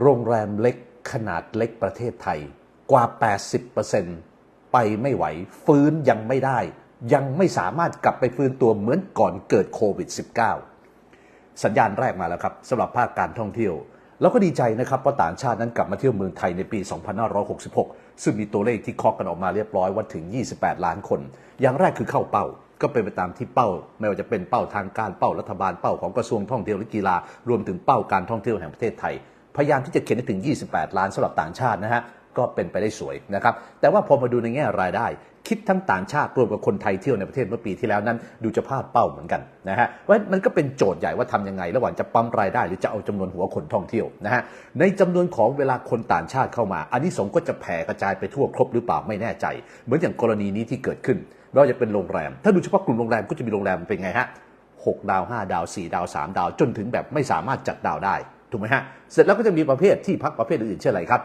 โรงแรมเล็กขนาดเล็กประเทศไทยกว่า 80%ไปไม่ไหว ฟื้นยังไม่ได้ ยังไม่สามารถกลับไปฟื้นตัวเหมือนก่อนเกิดโควิด -19 สัญญาณแรกมาแล้วครับสำหรับภาคการท่องเที่ยว แล้วก็ดีใจนะครับว่าต่างชาตินั้นกลับมาเที่ยวเมืองไทยในปี 2566 ซึ่งมีตัวเลขที่เคาะกันออกมาเรียบร้อยว่าถึง 28 ล้านคน อย่างแรกคือเข้าเป้าก็เป็นไปตามที่เป้า ไม่ว่าจะเป็นเป้าทางการเป้ารัฐบาลเป้าของกระทรวงท่องเที่ยวและกีฬารวมถึงเป้าการท่องเที่ยวแห่งประเทศไทย พยายามที่จะเขียนถึง 28 ล้านสำหรับต่างชาตินะฮะก็เป็นไปได้สวยนะครับ แต่ว่าพอมาดูในแง่รายได้ คิดทั้งต่างชาติรวมกับคนไทยเที่ยวในประเทศเมื่อปีที่แล้วนั้น ดูจะพลาดเป้าเหมือนกันนะฮะว่ามันก็เป็นโจทย์ใหญ่ว่าทำยังไง ระหว่างจะปั๊มรายได้หรือจะเอาจำนวนหัวคนท่องเที่ยวนะฮะในจำนวนของเวลาคนต่างชาติเข้ามาอันนี้สงก็จะแผ่กระจายไปทั่วครบหรือเปล่าไม่แน่ใจ เหมือนอย่างกรณีนี้ที่เกิดขึ้นไม่ว่าจะเป็นโรงแรม ถ้าดูเฉพาะกลุ่มโรงแรมก็จะมีโรงแรมเป็นไงฮะ6ดาว 5 ดาว 4 ดาว 3 ดาว จนถึงแบบไม่สามารถจัดดาวได้ ถูกไหมฮะ เสร็จแล้วก็จะมีประเภทที่พักประเภทอื่นๆเช่นอะไรครับ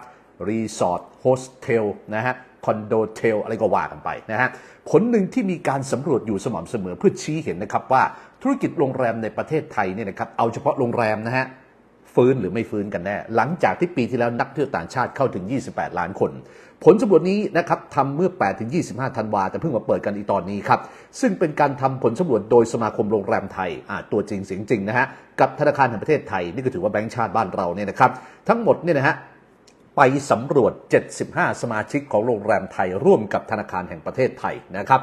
รีสอร์ทโฮสเทลนะฮะคอนโดเทลอะไรก็ว่ากันไปนะฮะผลหนึ่งที่มีการสำรวจอยู่สม่ำเสมอเพื่อชี้เห็นนะครับว่าธุรกิจโรงแรมในประเทศไทยเนี่ยนะครับเอาเฉพาะโรงแรมนะฮะ ฟื้นหรือไม่ฟื้นกันแน่ หลังจากที่ปีที่แล้วนักเที่ยวต่างชาติเข้าถึง 28 ล้านคน ผลสำรวจนี้นะครับทำเมื่อ 8 ถึง 25 ธันวาแต่เพิ่งมาเปิดกันอีกตอนนี้ครับ ซึ่งเป็นการทำผลสำรวจโดยสมาคมโรงแรมไทยตัวจริงเสียงจริงนะฮะ กับธนาคารแห่งประเทศไทย นี่ก็ถือว่าแบงก์ชาติบ้านเราเนี่ยนะครับ ทั้งหมดเนี่ยนะฮะไปสำรวจ 75 สมาชิกของโรงแรมไทย ร่วมกับธนาคารแห่งประเทศไทยนะครับ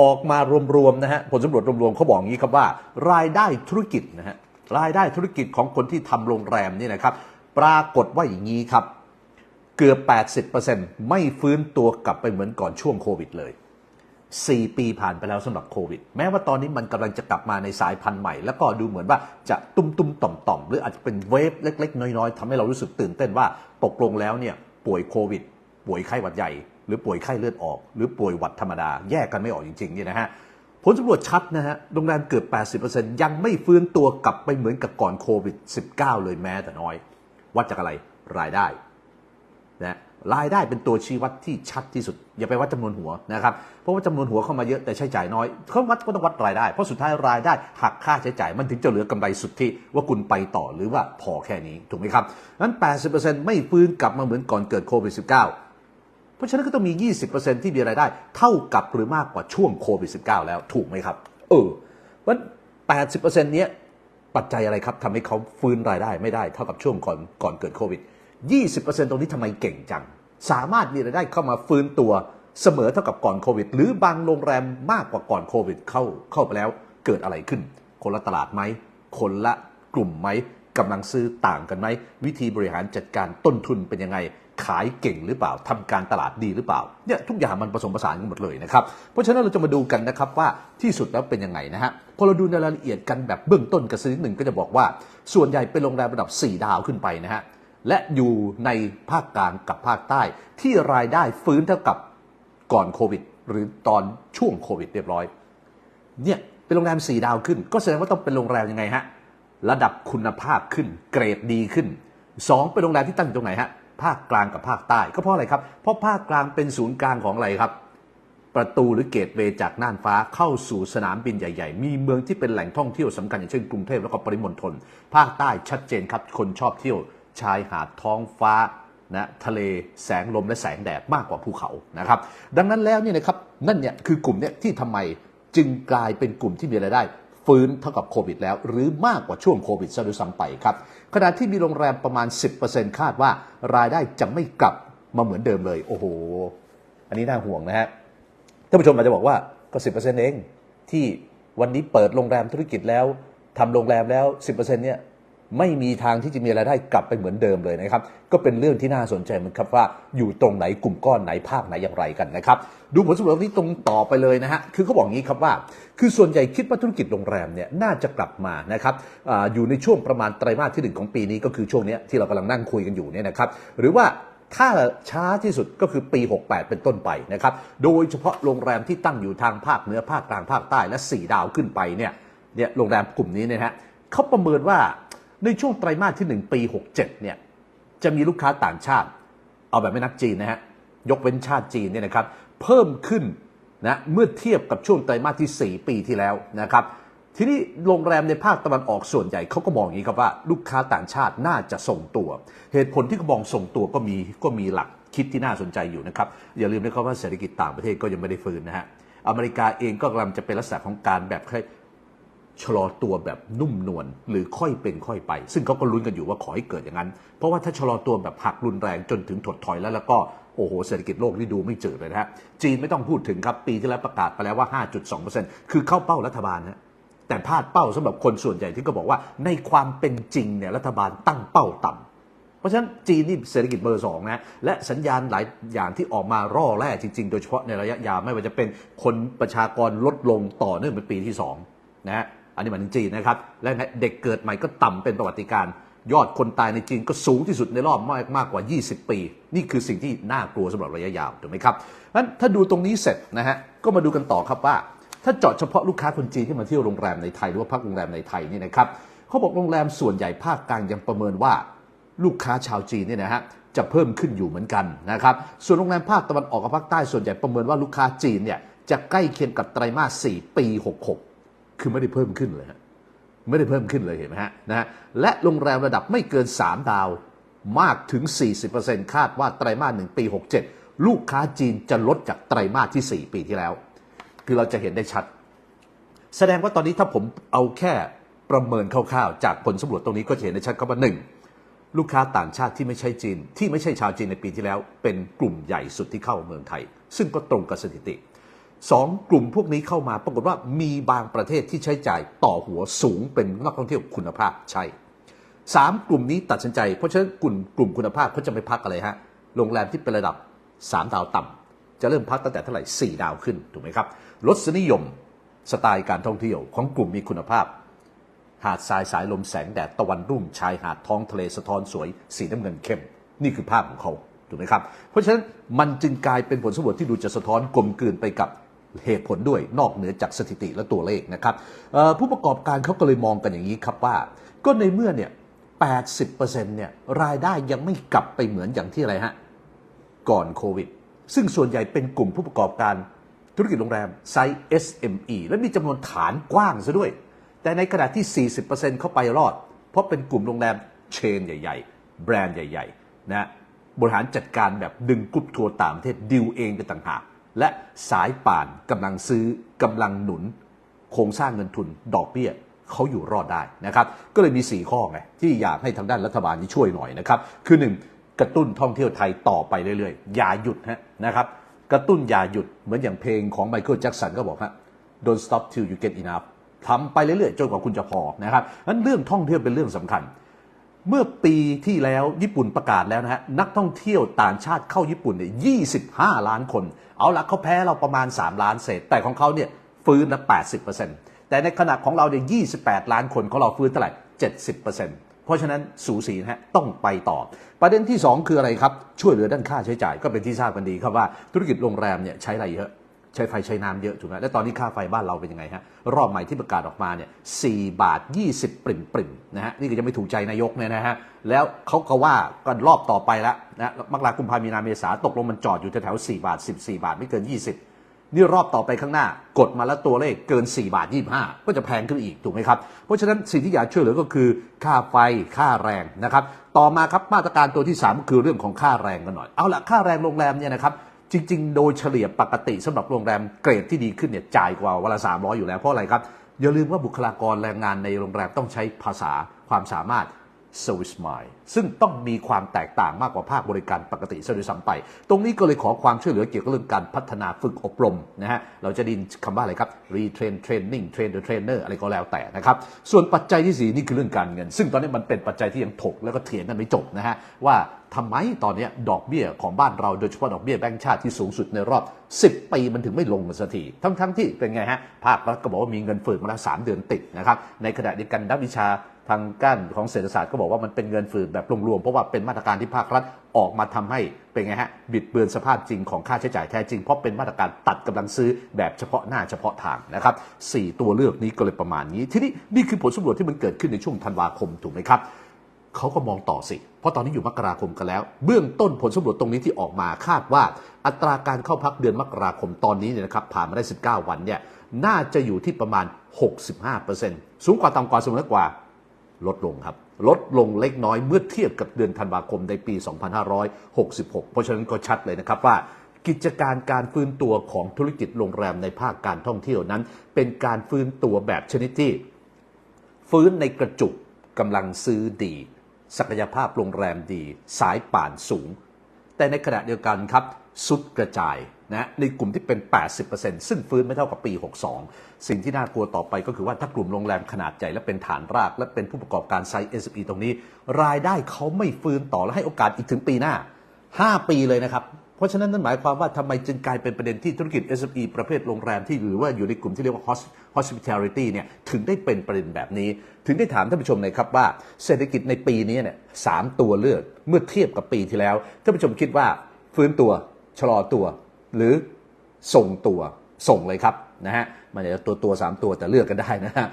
ออกมารวมๆนะฮะผลสำรวจรวมๆเขาบอกงี้ครับว่ารายได้ธุรกิจนะฮะ รายได้ธุรกิจของคนที่ทำโรงแรมนี่นะครับ ปรากฏว่าอย่างนี้ครับ เกือบ 80%ไม่ฟื้นตัวกลับไปเหมือนก่อนช่วงโควิดเลย 4 ปีผ่านไปแล้วสำหรับโควิด แม้ว่าตอนนี้มันกำลังจะกลับมาในสายพันธุ์ใหม่ แล้วก็ดูเหมือนว่าจะตุ้มตุ้มต่อมต่อมๆหรืออาจจะเป็นเวฟเล็ก ๆ น้อยๆทำให้เรารู้สึกตื่นเต้นว่าตกลงแล้วเนี่ยป่วยโควิด ป่วยไข้หวัดใหญ่ หรือป่วยไข้เลือดออก หรือป่วยหวัดธรรมดาแยกกันไม่ออกจริงๆเนี่ยนะฮะ ผลสำรวจชัดนะฮะ โรงแรมเกือบ 80%ยังไม่ฟื้นตัวกลับไปเหมือนกับก่อนโควิด -19 เลยแม้แต่น้อย วัดจากอะไร รายได้นะรายได้เป็นตัวชี้วัดที่ชัดที่สุด อย่าไปวัดจำนวนหัวนะครับ เพราะว่าจำนวนหัวเข้ามาเยอะแต่ใช้จ่ายน้อยเขาวัดก็ต้องวัดรายได้ เพราะสุดท้ายรายได้หักค่าใช้จ่ายมันถึงจะเหลือกำไรสุทธิว่าคุณไปต่อหรือว่าพอแค่นี้ถูกไหมครับนั้น 80%ไม่ฟื้นกลับมาเหมือนก่อนเกิดโควิด -19 เพราะฉะนั้นก็ต้องมี 20%ที่มีรายได้ เท่ากับหรือมากกว่าช่วงโควิด -19 แล้วถูกไหมครับ เออวัน80%เนี้ยปัจจัยอะไรครับทำให้เขาฟื้นรายได้ไม่ได้เท่ากับช่วงก่อนก่อนเกิดโควิด 20%ตรงนี้ทำไมเก่งจัง สามารถมีรายได้เข้ามาฟื้นตัวเสมอเท่ากับก่อนโควิด หรือบางโรงแรมมากกว่าก่อนโควิด เข้าเข้าไปแล้วเกิดอะไรขึ้น คนละตลาดไหม คนละกลุ่มไหมกำลังซื้อต่างกันไหม วิธีบริหารจัดการต้นทุนเป็นยังไง ขายเก่งหรือเปล่าทำการตลาดดีหรือเปล่าเนี่ยทุกอย่างมันผสมผสานกันหมดเลยนะครับ เพราะฉะนั้นเราจะมาดูกันนะครับว่าที่สุดแล้วเป็นยังไงนะฮะพอเราดูในรายละเอียดกันแบบเบื้องต้นกันสักนิดหนึ่งก็จะบอกว่า ส่วนใหญ่เป็นโรงแรมระดับ 4 ดาวขึ้นไปนะฮะและอยู่ในภาคกลางกับภาคใต้ ที่รายได้ฟื้นเท่ากับก่อนโควิด หรือตอนช่วงโควิดเรียบร้อยเนี่ยเป็นโรงแรม 4 ดาวขึ้น ก็แสดงว่าต้องเป็นโรงแรมยังไงฮะระดับคุณภาพขึ้นเกรดดีขึ้น 2 เป็นโรงแรมที่ตั้งอยู่ตรงไหนฮะ ภาคกลางกับภาคใต้ ก็เพราะอะไรครับ เพราะภาคกลางเป็นศูนย์กลางของอะไรครับ ประตูหรือเกตเวยจากน่านฟ้าเข้าสู่สนามบินใหญ่ๆ มีเมืองที่เป็นแหล่งท่องเที่ยวสำคัญอย่างเช่นกรุงเทพแล้วก็ปริมณฑลภาคใต้ชัดเจนครับ คนชอบเที่ยวชายหาดท้องฟ้านะทะเลแสงลมและแสงแดดมากกว่าภูเขานะครับ ดังนั้นแล้วเนี่ยนะครับนั่นเนี่ยคือกลุ่มเนี่ยที่ทำไมจึงกลายเป็นกลุ่มที่มีรายได้ ฟื้นเท่ากับโควิดแล้ว หรือมากกว่าช่วงโควิดซะด้วยซ้ำไปครับขณะที่มีโรงแรมประมาณ 10%คาดว่ารายได้จะไม่กลับมาเหมือนเดิมเลย โอ้โห อันนี้น่าห่วงนะฮะท่านผู้ชมอาจจะบอกว่าก็10%เองที่วันนี้เปิดโรงแรมธุรกิจแล้วทำโรงแรมแล้ว 10%เนี่ย ไม่มีทางที่จะมีรายได้กลับไปเหมือนเดิมเลยนะครับ ก็เป็นเรื่องที่น่าสนใจเหมือนครับว่าอยู่ตรงไหนกลุ่มก้อนไหนภาคไหนอย่างไรกันนะครับ ดูผลสำรวจที่ตรงต่อไปเลยนะฮะคือเขาบอกงี้ครับว่า คือส่วนใหญ่คิดว่าธุรกิจโรงแรมเนี่ยน่าจะกลับมานะครับออยู่ในช่วงประมาณไตรมาสที่หนึ่งของปีนี้ก็คือช่วงนี้ที่เรากำลังนั่งคุยกันอยู่เนี่ยนะครับ หรือว่าถ้าช้าที่สุดก็คือปี 68 เป็นต้นไปนะครับ โดยเฉพาะโรงแรมที่ตั้งอยู่ทางภาคเหนือภาคกลางภาคใต้และ 4 ดาวขึ้นไปเนี่ยเนี่ยโรงแรมกลุ่มนี้เนี่ยฮะเขาประเมินว่า ในช่วงไตรมาสที่ 1 ปี 67 เนี่ย จะมีลูกค้าต่างชาติ เอาแบบไม่นับจีนนะฮะ ยกเว้นชาติจีนเนี่ยนะครับ เพิ่มขึ้นนะเมื่อเทียบกับช่วงไตรมาสที่ 4 ปีที่แล้วนะครับ ทีนี้โรงแรมในภาคตะวันออกส่วนใหญ่เขาก็มองอย่างนี้ครับว่า ลูกค้าต่างชาติน่าจะส่งตัว เหตุผลที่เขามองส่งตัวก็มีก็มีหลักคิดที่น่าสนใจอยู่นะครับ อย่าลืมนะครับว่าเศรษฐกิจต่างประเทศก็ยังไม่ได้ฟื้นนะฮะอเมริกาเองก็กำลังจะเป็นลักษณะของการแบบ ชะลอตัวแบบนุ่มนวลหรือค่อยเป็นค่อยไป ซึ่งเขาก็ลุ้นกันอยู่ว่าขอให้เกิดอย่างนั้น เพราะว่าถ้าชะลอตัวแบบหักรุนแรงจนถึงถดถอยแล้วแล้วก็โอ้โหเศรษฐกิจโลกนี่ดูไม่จืดเลยนะฮะจีนไม่ต้องพูดถึงครับปีที่แล้วประกาศไปแล้วว่า 5.2%คือเข้าเป้ารัฐบาลฮะแต่พลาดเป้าสำหรับคนส่วนใหญ่ที่ก็บอกว่าในความเป็นจริงเนี่ยรัฐบาลตั้งเป้าต่ำเพราะฉะนั้นจีนนี่เศรษฐกิจเบอร์สองนะและสัญญาณหลายอย่างที่ออกมาร่อแร่จริง ๆ โดยเฉพาะในระยะยาวไม่ว่าจะเป็นคนประชากรลดลงต่อเนื่องเป็นปีที่สองนะ อันนี้หมายถึงจีนนะครับ และเด็กเกิดใหม่ก็ต่ำเป็นประวัติการยอดคนตายในจีนก็สูงที่สุดในรอบมากมากกว่า 20 ปี นี่คือสิ่งที่น่ากลัวสำหรับระยะยาวถูกไหมครับงั้นถ้าดูตรงนี้เสร็จนะฮะก็มาดูกันต่อครับว่า ถ้าเจาะเฉพาะลูกค้าคนจีนที่มาเที่ยวโรงแรมในไทยหรือว่าพักโรงแรมในไทยนี่นะครับเขาบอกโรงแรมส่วนใหญ่ภาคกลางยังประเมินว่า ลูกค้าชาวจีนเนี่ยนะฮะจะเพิ่มขึ้นอยู่เหมือนกันนะครับส่วนโรงแรมภาคตะวันออกกับภาคใต้ส่วนใหญ่ประเมินว่าลูกค้าจีนเนี่ยจะใกล้เคียงกับไตรมาส 4 ปี 66 คือไม่ได้เพิ่มขึ้นเลยฮะไม่ได้เพิ่มขึ้นเลยเห็นไหมฮะนะฮะและโรงแรมระดับไม่เกิน 3 ดาวมากถึง 40%คาดว่าไตรมาส1ปี 67 ลูกค้าจีนจะลดจากไตรมาสที่ 4 ปีที่แล้ว คือเราจะเห็นได้ชัด แสดงว่าตอนนี้ถ้าผมเอาแค่ประเมินคร่าวๆ จากผลสำรวจตรงนี้ก็จะเห็นได้ชัดครับว่าหนึ่งลูกค้าต่างชาติที่ไม่ใช่จีน ที่ไม่ใช่ชาวจีนในปีที่แล้ว เป็นกลุ่มใหญ่สุดที่เข้าเมืองไทย ซึ่งก็ตรงกับสถิติ สองกลุ่มพวกนี้เข้ามาปรากฏว่ามีบางประเทศที่ใช้จ่ายต่อหัวสูงเป็นนักท่องเที่ยวคุณภาพใช่สามกลุ่มนี้ตัดสินใจ เพราะฉะนั้นกลุ่มกลุ่มคุณภาพเขาจะไปพักอะไรฮะโรงแรมที่เป็นระดับ 3 ดาวต่ำจะเริ่มพักตั้งแต่เท่าไหร่ 4 ดาวขึ้นถูกไหมครับรสนิยมสไตล์การท่องเที่ยวของกลุ่มมีคุณภาพ หาดทรายสายลมแสงแดดตะวันรุ่งชายหาดท้องทะเลสะท้อนสวย สีน้ำเงินเข้ม นี่คือภาพของเขาถูกไหมครับ เพราะฉะนั้นมันจึงกลายเป็นผลสำรวจที่ดูจะสะท้อนกลมกลืนไปกับ เหตุผลด้วยนอกเหนือจากสถิติและตัวเลขนะครับผู้ประกอบการเขาก็เลยมองกันอย่างนี้ครับว่า ก็ในเมื่อเนี่ย80%เนี่ยรายได้ยังไม่กลับไปเหมือนอย่างที่อะไรฮะก่อนโควิด ซึ่งส่วนใหญ่เป็นกลุ่มผู้ประกอบการธุรกิจโรงแรมไซส์ SME และมีจำนวนฐานกว้างซะด้วย แต่ในขณะที่ 40%เข้าไปรอด เพราะเป็นกลุ่มโรงแรมเชนใหญ่ ๆ แบรนด์ใหญ่ ๆ นะบริหารจัดการแบบดึงกรุ๊ปทัวร์ต่างประเทศดิวเองเป็นต่างหาก และสายป่านกำลังซื้อกำลังหนุน โครงสร้างเงินทุนดอกเบี้ยเขาอยู่รอดได้นะครับ ก็เลยมี 4 ข้อไงที่อยากให้ทางด้านรัฐบาลนี้ช่วยหน่อยนะครับ คือ 1. กระตุ้นท่องเที่ยวไทยต่อไปเรื่อยๆ อย่าหยุดฮะนะครับกระตุ้นอย่าหยุดเหมือนอย่างเพลงของไมเคิลแจ็คสันก็บอกฮะ don't stop till you get enough ทำไปเรื่อยๆ จนกว่าคุณจะพอนะครับนั้นเรื่องท่องเที่ยวเป็นเรื่องสำคัญ เมื่อปีที่แล้วญี่ปุ่นประกาศแล้วนะฮะนักท่องเที่ยวต่างชาติเข้าญี่ปุ่นเนี่ย25 ล้านคน เอาละเขาแพ้เราประมาณ 3 ล้านเศษ แต่ของเขาเนี่ยฟื้นละ80%แต่ในขณะของเราเนี่ย28 ล้านคนของเราฟื้นเท่าไหร่ 70%เพราะฉะนั้นสูสีนะฮะต้องไปต่อ ประเด็นที่ 2 คืออะไรครับ ช่วยเหลือด้านค่าใช้จ่ายก็เป็นที่ทราบกันดีครับว่าธุรกิจโรงแรมเนี่ยใช้อะไรเยอะ ใช้ไฟใช้น้ำเยอะถูกไหมและตอนนี้ค่าไฟบ้านเราเป็นยังไงฮะรอบใหม่ที่ประกาศออกมาเนี่ย4บาท20ปริ่มปริ่มๆนะฮะนี่ก็จะไม่ถูกใจนายกเนี่ยนะฮะแล้วเขาก็ว่ากันรอบต่อไปแล้วนะมกราคมกุมภามีนาเมษาตกลงมันจอดอยู่แถวๆ4บาท14บาทไม่เกิน20นี่รอบต่อไปข้างหน้ากดมาแล้วตัวเลขเกิน 4 บาท 25 ก็จะแพงขึ้นอีกถูกไหมครับ เพราะฉะนั้นสิ่งที่อยากช่วยเหลือก็คือค่าไฟค่าแรงนะครับ ต่อมาครับมาตรการตัวที่3ก็คือเรื่องของค่าแรงกันหน่อย เอาละค่าแรงโรงแรมเนี่ยนะครับ จริง ๆ โดยเฉลี่ยปกติสำหรับโรงแรมเกรดที่ดีขึ้นเนี่ยจ่ายกว่าวันละ300อยู่แล้วเพราะอะไรครับอย่าลืมว่าบุคลากรแรงงานในโรงแรมต้องใช้ภาษาความสามารถ Service Mind ซึ่งต้องมีความแตกต่างมากกว่าภาคบริการปกติซะด้วยซ้ำไป ตรงนี้ก็เลยขอความช่วยเหลือเกี่ยวกับเรื่องการพัฒนาฝึกอบรมนะฮะ เราจะดินคำว่าอะไรครับ retrain training train the trainer อะไรก็แล้วแต่นะครับ ส่วนปัจจัยที่สี่นี่คือเรื่องการเงิน ซึ่งตอนนี้มันเป็นปัจจัยที่ยังถกแล้วก็เถียงกันไม่จบนะฮะว่าทำไมตอนนี้ดอกเบี้ยของบ้านเราโดยเฉพาะดอกเบี้ยแบงก์ชาติที่สูงสุดในรอบ 10 ปีมันถึงไม่ลงสักทีทั้งๆที่เป็นไงฮะภาครัฐก็บอกว่ามีเงินเฟ้อมาแล้วสามเดือนติดนะครับในขณะเดียวกันนักวิชา ทางก้านของเศรษฐศาสตร์ก็บอกว่ามันเป็นเงินฝืดแบบรวมๆเพราะว่าเป็นมาตรการที่ภาครัฐออกมาทำให้เป็นไงฮะบิดเบือนสภาพจริงของค่าใช้จ่ายแท้จริง เพราะเป็นมาตรการตัดกำลังซื้อแบบเฉพาะหน้าเฉพาะทางนะครับสี่ตัวเลือกนี้ก็เลยประมาณนี้ ทีนี้นี่คือผลสำรวจที่มันเกิดขึ้นในช่วงธันวาคมถูกไหมครับเขาก็มองต่อสิ เพราะตอนนี้อยู่มกราคมกันแล้ว เบื้องต้นผลสำรวจตรงนี้ที่ออกมาคาดว่า อัตราการเข้าพักเดือนมกราคมตอนนี้เนี่ยนะครับผ่านมาได้ 19 วันเนี่ยน่าจะอยู่ที่ประมาณ 65%สูงกว่าต่ำกว่าเสมอกว่า ลดลงครับ ลดลงเล็กน้อยเมื่อเทียบกับเดือนธันวาคมในปี 2566 เพราะฉะนั้นก็ชัดเลยนะครับว่ากิจการการฟื้นตัวของธุรกิจโรงแรมในภาคการท่องเที่ยวนั้น เป็นการฟื้นตัวแบบชนิดที่ ฟื้นในกระจุกกำลังซื้อดี ศักยภาพโรงแรมดี สายป่านสูง แต่ในขณะเดียวกันครับ สุดกระจาย นะในกลุ่มที่เป็น 80%ซึ่งฟื้นไม่เท่ากับปี 62 สิ่งที่น่ากลัวต่อไปก็คือว่าถ้ากลุ่มโรงแรมขนาดใหญ่และเป็นฐานราก และเป็นผู้ประกอบการไซส์ SME ตรงนี้ รายได้เขาไม่ฟื้นต่อและให้โอกาสอีกถึงปีหน้า 5 ปีเลยนะครับ เพราะฉะนั้นนั่นหมายความว่าทำไมจึงกลายเป็นประเด็นที่ธุรกิจ SME ประเภทโรงแรมที่หรือว่าอยู่ในกลุ่มที่เรียกว่า hospitality เนี่ยถึงได้เป็นประเด็นแบบนี้ ถึงได้ถามท่านผู้ชมเลยครับว่า เศรษฐกิจในปีนี้เนี่ยสามตัวเลือกเมื่อเทียบกับปีที่แล้วท่านผู้ชมคิดว่าฟื้นตัวชะลอตัว หรือส่งตัวส่งเลยครับนะฮะมันจะตัวตัวสามตัวแต่เลือกกันได้นะฮะ